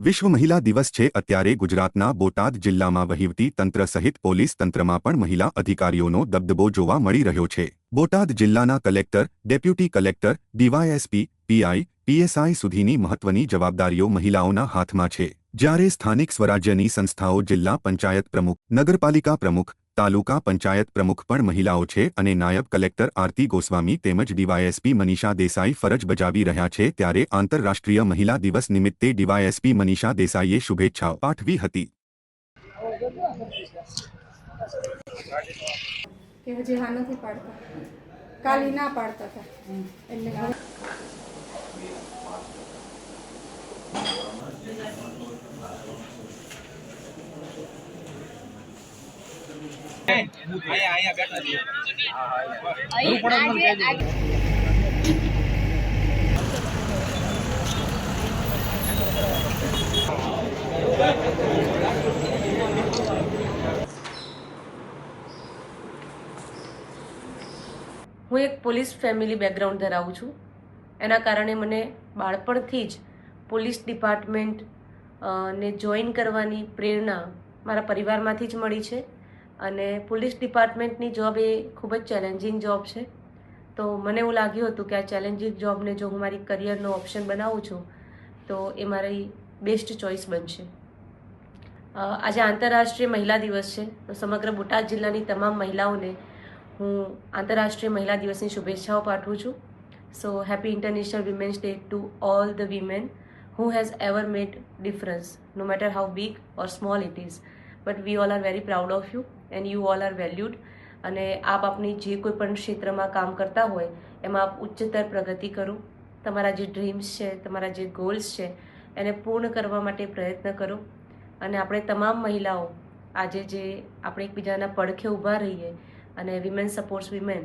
વિશ્વ મહિલા દિવસ છે અત્યારે ગુજરાતના બોટાદ જિલ્લામાં વહીવટી તંત્ર સહિત પોલીસ તંત્રમાં પણ મહિલા અધિકારીઓનો દબદબો જોવા મળી રહ્યો છે. બોટાદ જિલ્લાના collector, deputy collector, DYSP, PI, PSI સુધીની મહત્વની જવાબદારીઓ મહિલાઓના હાથમાં છે. જ્યારે સ્થાનિક સ્વરાજ્યની સંસ્થાઓ જિલ્લા પંચાયત પ્રમુખ, નગરપાલિકા પ્રમુખ તાલુકા પંચાયત પ્રમુખ પણ મહિલાઓ છે અને નાયબ કલેક્ટર આરતી ગોસ્વામી તેમજ ડીવાયએસપી મનીષા દેસાઈ ફરજ બજાવી રહ્યા છે ત્યારે આંતરરાષ્ટ્રીય મહિલા દિવસ નિમિત્તે ડીવાયએસપી મનીષા દેસાઈએ શુભેચ્છાઓ પાઠવી હતી. એટલે હવે હું એક પોલીસ ફેમિલી બેકગ્રાઉન્ડ ધરાવું છું. એના કારણે મને બાળપણથી જ પોલીસ ડિપાર્ટમેન્ટ ને જોઈન કરવાની પ્રેરણા મારા પરિવારમાંથી જ મળી છે. અને પોલીસ ડિપાર્ટમેન્ટની જોબ એ ખૂબ જ ચેલેન્જિંગ જોબ છે. તો મને એવું લાગ્યું હતું કે આ ચેલેન્જિંગ જોબને જો હું મારી કરિયરનો ઓપ્શન બનાવું છું, તો એ મારી બેસ્ટ ચોઇસ બનશે. આજે આંતરરાષ્ટ્રીય મહિલા દિવસ છે, તો સમગ્ર બોટાદ જિલ્લાની તમામ મહિલાઓને હું આંતરરાષ્ટ્રીય મહિલા દિવસની શુભેચ્છાઓ પાઠવું છું. So happy international women's day to all the women who has ever made difference no matter how big or small it is but we all are very proud of you and you all are valued અને આપ આપની જે કોઈ પણ ક્ષેત્રમાં કામ કરતા હોય, એમાં આપ ઉચ્ચતર પ્રગતિ કરો. તમારા જે ડ્રીમ્સ છે, તમારા જે ગોલ્સ છે, એને પૂર્ણ કરવા માટે પ્રયત્ન કરો. અને આપણે તમામ મહિલાઓ આજે જે આપણે એકબીજાના પડખે ઊભા રહીએ અને વિમેન સપોર્ટ્સ વિમેન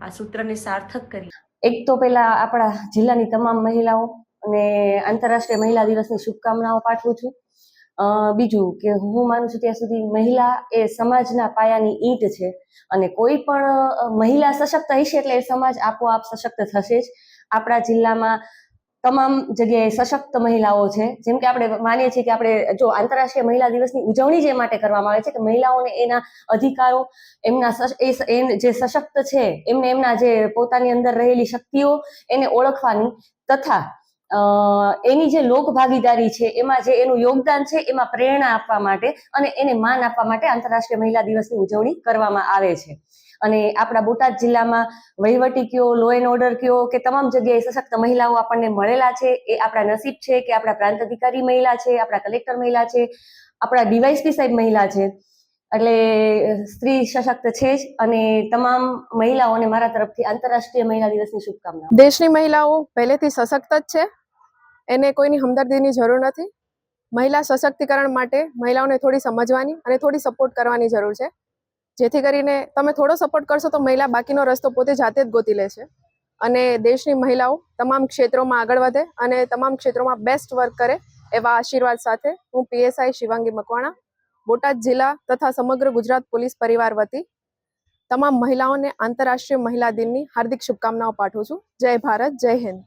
આ સૂત્રને સાર્થક કરી. એક તો પહેલાં આપણા જિલ્લાની તમામ મહિલાઓ અને આંતરરાષ્ટ્રીય મહિલા દિવસની શુભકામનાઓ પાઠવું છું. બીજું કે હું માનું છું ત્યાં સુધી મહિલા એ સમાજના પાયાની ઈંટ છે અને કોઈ પણ મહિલા સશક્ત હશે એટલે એ સમાજ આપોઆપ સશક્ત થશે જ. આપણા જિલ્લામાં તમામ જગ્યાએ સશક્ત મહિલાઓ છે. જેમ કે આપણે માનીએ છીએ કે આપણે જો આંતરરાષ્ટ્રીય મહિલા દિવસની ઉજવણી જે માટે કરવામાં આવે છે કે મહિલાઓને એના અધિકારો, એમના જે સશક્ત છે, એમને એમના જે પોતાની અંદર રહેલી શક્તિઓ એને ઓળખવાની તથા એની જે લોક ભાગીદારી છે, એમાં જે એનું યોગદાન છે, એમાં પ્રેરણા આપવા માટે અને એને માન આપવા માટે આંતરરાષ્ટ્રીય મહિલા દિવસની ઉજવણી કરવામાં આવે છે. અને આપણા બોટાદ જિલ્લામાં વહીવટી કયો લો એન્ડ ઓર્ડર કયો કે તમામ જગ્યાએ સશક્ત મહિલાઓ આપણને મળેલા છે. એ આપણા નસીબ છે કે આપણા પ્રાંત અધિકારી મહિલા છે, આપણા કલેક્ટર મહિલા છે, આપણા ડીવાયસપી સાહેબ મહિલા છે. એટલે સ્ત્રી સશક્ત છે જ અને તમામ મહિલાઓને મારા તરફથી આંતરરાષ્ટ્રીય મહિલા દિવસની શુભકામનાઓ. દેશની મહિલાઓ પહેલેથી સશક્ત જ છે. એને કોઈની હમદર્દીની જરૂર નથી. મહિલા સશક્તિકરણ માટે મહિલાઓને થોડી સમજવાની અને થોડી સપોર્ટ કરવાની જરૂર છે. જેથી કરીને તમે થોડો સપોર્ટ કરશો તો મહિલા બાકીનો રસ્તો પોતે જાતે જ ગોતી લે છે. અને દેશની મહિલાઓ તમામ ક્ષેત્રોમાં આગળ વધે અને તમામ ક્ષેત્રોમાં બેસ્ટ વર્ક કરે એવા આશીર્વાદ સાથે હું પીએસઆઈ શિવાંગી મકવાણા, બોટાદ જિલ્લા તથા સમગ્ર ગુજરાત પોલીસ પરિવાર વતી તમામ મહિલાઓને આંતરરાષ્ટ્રીય મહિલા દિનની હાર્દિક શુભકામનાઓ પાઠવું છું. જય ભારત, જય હિન્દ.